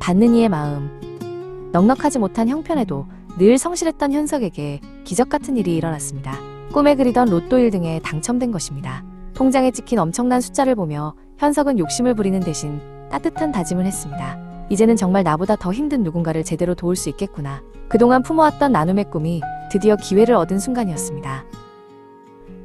받는 이의 마음. 넉넉하지 못한 형편에도 늘 성실했던 현석에게 기적 같은 일이 일어났습니다. 꿈에 그리던 로또 1등에 당첨된 것입니다. 통장에 찍힌 엄청난 숫자를 보며 현석은 욕심을 부리는 대신 따뜻한 다짐을 했습니다. 이제는 정말 나보다 더 힘든 누군가를 제대로 도울 수 있겠구나. 그동안 품어왔던 나눔의 꿈이 드디어 기회를 얻은 순간이었습니다.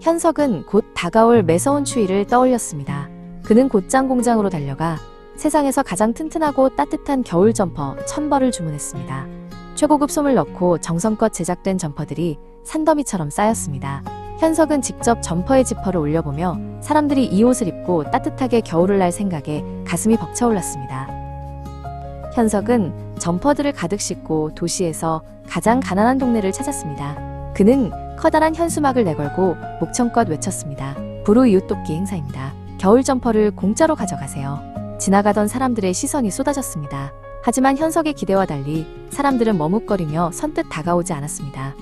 현석은 곧 다가올 매서운 추위를 떠올렸습니다. 그는 곧장 공장으로 달려가 세상에서 가장 튼튼하고 따뜻한 겨울 점퍼 천 벌을 주문했습니다. 최고급 솜을 넣고 정성껏 제작된 점퍼들이 산더미처럼 쌓였습니다. 현석은 직접 점퍼의 지퍼를 올려보며 사람들이 이 옷을 입고 따뜻하게 겨울을 날 생각에 가슴이 벅차올랐습니다. 현석은 점퍼들을 가득 싣고 도시에서 가장 가난한 동네를 찾았습니다. 그는 커다란 현수막을 내걸고 목청껏 외쳤습니다. 부루 이웃 돕기 행사입니다. 겨울 점퍼를 공짜로 가져가세요. 지나가던 사람들의 시선이 쏟아졌습니다. 하지만 현석의 기대와 달리 사람들은 머뭇거리며 선뜻 다가오지 않았습니다.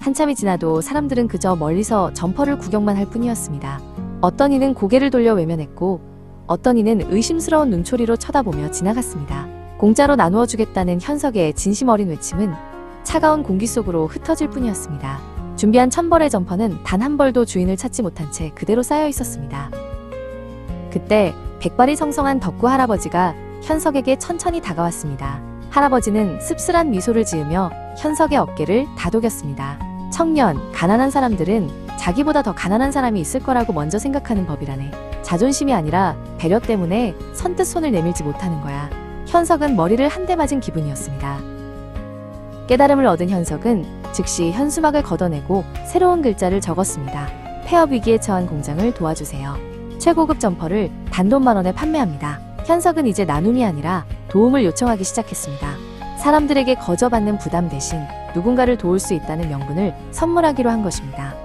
한참이 지나도 사람들은 그저 멀리서 점퍼를 구경만 할 뿐이었습니다. 어떤 이는 고개를 돌려 외면했고 어떤 이는 의심스러운 눈초리로 쳐다보며 지나갔습니다. 공짜로 나누어 주겠다는 현석의 진심 어린 외침은 차가운 공기 속으로 흩어질 뿐이었습니다. 준비한 천 벌의 점퍼는 단 한 벌도 주인을 찾지 못한 채 그대로 쌓여 있었습니다. 그때 백발이 성성한 덕구 할아버지가 현석에게 천천히 다가왔습니다. 할아버지는 씁쓸한 미소를 지으며 현석의 어깨를 다독였습니다. 청년, 가난한 사람들은 자기보다 더 가난한 사람이 있을 거라고 먼저 생각하는 법이라네. 자존심이 아니라 배려 때문에 선뜻 손을 내밀지 못하는 거야. 현석은 머리를 한 대 맞은 기분이었습니다. 깨달음을 얻은 현석은 즉시 현수막을 걷어내고 새로운 글자를 적었습니다. 폐업 위기에 처한 공장을 도와주세요. 최고급 점퍼를 단돈 만 원에 판매합니다. 현석은 이제 나눔이 아니라 도움을 요청하기 시작했습니다. 사람들에게 거저 받는 부담 대신 누군가를 도울 수 있다는 명분을 선물하기로 한 것입니다.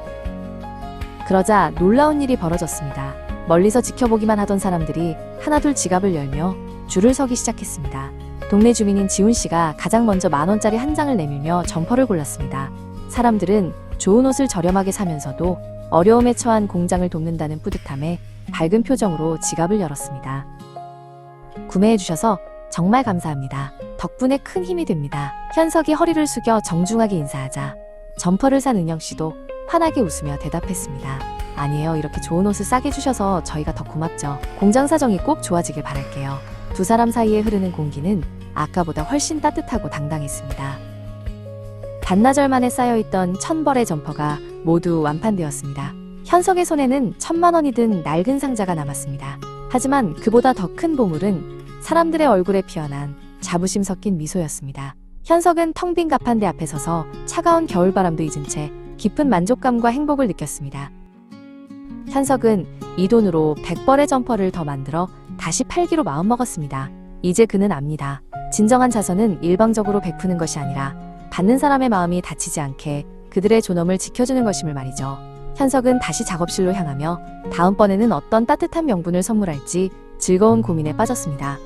그러자 놀라운 일이 벌어졌습니다. 멀리서 지켜보기만 하던 사람들이 하나둘 지갑을 열며 줄을 서기 시작했습니다. 동네 주민인 지훈 씨가 가장 먼저 만 원짜리 한 장을 내밀며 점퍼를 골랐습니다. 사람들은 좋은 옷을 저렴하게 사면서도 어려움에 처한 공장을 돕는다는 뿌듯함에 밝은 표정으로 지갑을 열었습니다. 구매해주셔서 정말 감사합니다. 덕분에 큰 힘이 됩니다. 현석이 허리를 숙여 정중하게 인사하자 점퍼를 산 은영 씨도 환하게 웃으며 대답했습니다. 아니에요. 이렇게 좋은 옷을 싸게 주셔서 저희가 더 고맙죠. 공장 사정이 꼭 좋아지길 바랄게요. 두 사람 사이에 흐르는 공기는 아까보다 훨씬 따뜻하고 당당했습니다. 반나절 만에 쌓여있던 천 벌의 점퍼가 모두 완판되었습니다. 현석의 손에는 천만 원이 든 낡은 상자가 남았습니다. 하지만 그보다 더 큰 보물은 사람들의 얼굴에 피어난 자부심 섞인 미소였습니다. 현석은 텅 빈 가판대 앞에 서서 차가운 겨울바람도 잊은 채 깊은 만족감과 행복을 느꼈습니다. 현석은 이 돈으로 100벌의 점퍼를 더 만들어 다시 팔기로 마음먹었습니다. 이제 그는 압니다. 진정한 자선은 일방적으로 베푸는 것이 아니라 받는 사람의 마음이 다치지 않게 그들의 존엄을 지켜주는 것임을 말이죠. 현석은 다시 작업실로 향하며 다음번에는 어떤 따뜻한 명분을 선물할지 즐거운 고민에 빠졌습니다.